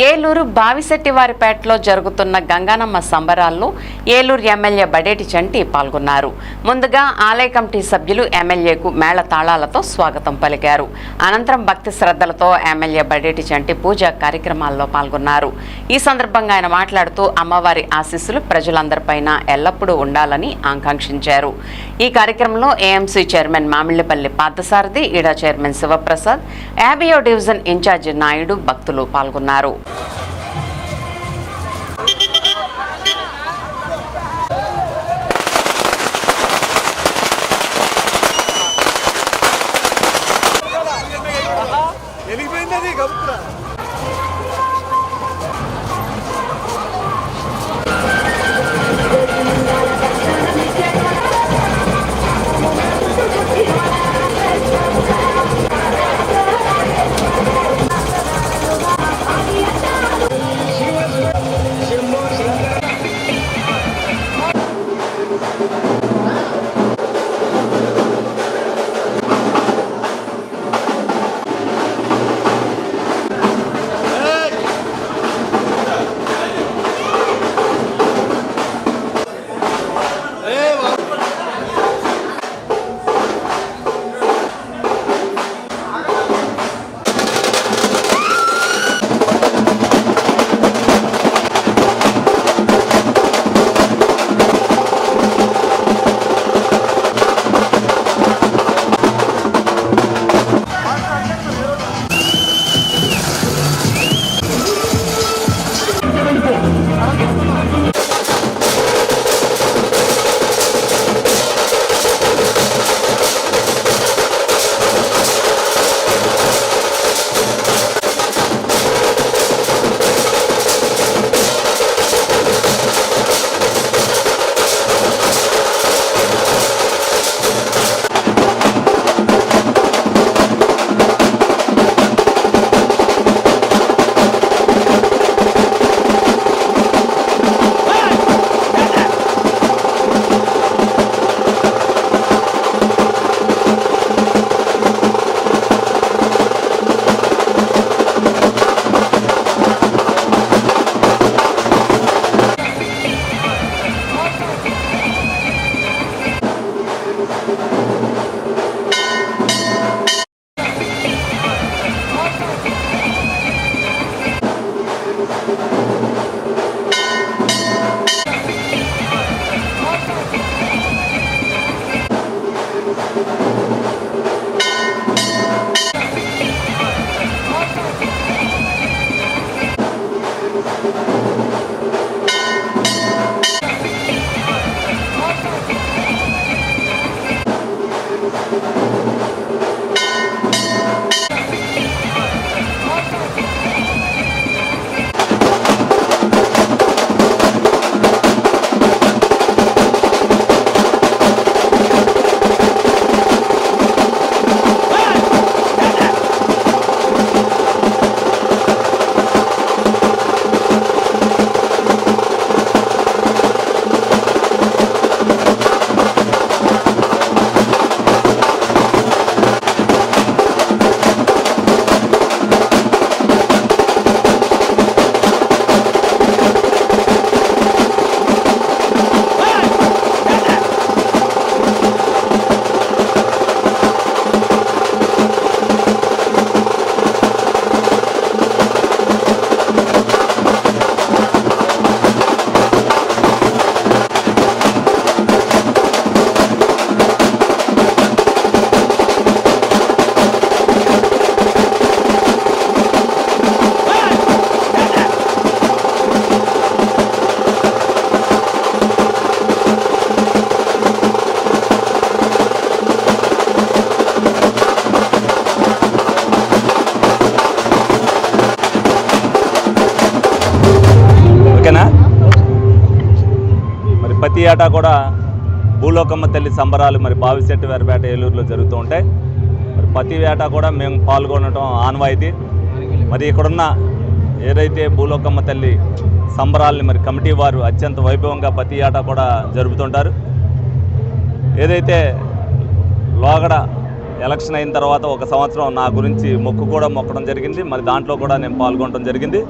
ఏలూరు బావిశెట్టివారిపేటలో జరుగుతున్న గంగానమ్మ సంబరాల్లో ఏలూరు ఎమ్మెల్యే బడేటి చంటి పాల్గొన్నారు. ముందుగా ఆలయ కమిటీ సభ్యులు ఎమ్మెల్యేకు మేళ తాళాలతో స్వాగతం పలికారు. అనంతరం భక్తి శ్రద్ధలతో ఎమ్మెల్యే బడేటి చంటి పూజా కార్యక్రమాల్లో పాల్గొన్నారు. ఈ సందర్భంగా ఆయన మాట్లాడుతూ అమ్మవారి ఆశీస్సులు ప్రజలందరిపైన ఎల్లప్పుడూ ఉండాలని ఆకాంక్షించారు. ఈ కార్యక్రమంలో ఏఎంసీ చైర్మన్ మామిళ్ళపల్లి పార్థసారథి ఈడా చైర్మన్ శివప్రసాద్ యాభయో డివిజన్ ఇన్ఛార్జి నాయుడు భక్తులు పాల్గొన్నారు. వెలిగిపోయింది అది గబుక్కున. ప్రతి ఏటా కూడా భూలోకమ్మ తల్లి సంబరాలు మరి బావిశెట్టి వారిపేట ఏలూరులో జరుగుతూ ఉంటాయి. మరి ప్రతి ఏటా కూడా మేము పాల్గొనడం ఆనవాయితీ మరి ఇక్కడున్న ఏదైతే భూలోకమ్మ తల్లి సంబరాల్ని మరి కమిటీ వారు అత్యంత వైభవంగా ప్రతి ఏటా కూడా జరుపుతుంటారు. ఏదైతే లోగడ ఎలక్షన్ అయిన తర్వాత ఒక సంవత్సరం నా గురించి మొక్కు కూడా మొక్కడం జరిగింది. మరి దాంట్లో కూడా నేను పాల్గొనడం జరిగింది.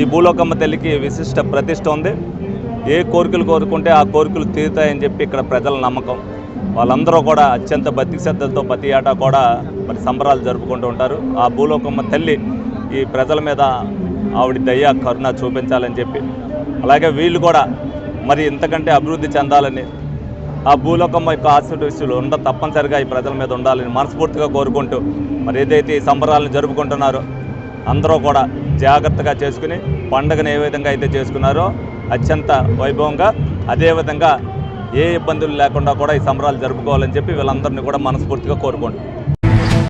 ఈ భూలోకమ్మ తల్లికి విశిష్ట ప్రతిష్ట ఉంది. ఏ కోరికలు కోరుకుంటే ఆ కోరికలు తీరుతాయని చెప్పి ఇక్కడ ప్రజల నమ్మకం. వాళ్ళందరూ కూడా అత్యంత భక్తి శ్రద్ధలతో ప్రతి ఏటా కూడా మరి సంబరాలు జరుపుకుంటూ ఉంటారు. ఆ భూలోకమ్మ తల్లి ఈ ప్రజల మీద ఆవిడ దయ కరుణ చూపించాలని చెప్పి. అలాగే వీళ్ళు కూడా మరి ఇంతకంటే అభివృద్ధి చెందాలని ఆ భూలోకమ్మ యొక్క ఆశీర్వదిస్తులు ఉండ తప్పనిసరిగా ఈ ప్రజల మీద ఉండాలని మనస్ఫూర్తిగా కోరుకుంటూ మరి ఏదైతే ఈ సంబరాలను జరుపుకుంటున్నారో అందరూ కూడా జాగ్రత్తగా చేసుకుని పండుగను ఏ విధంగా అయితే చేసుకున్నారో అత్యంత వైభవంగా అదేవిధంగా ఏ ఇబ్బందులు లేకుండా కూడా ఈ సంబరాలు జరుపుకోవాలని చెప్పి వీళ్ళందరినీ కూడా మనస్ఫూర్తిగా కోరుకోండి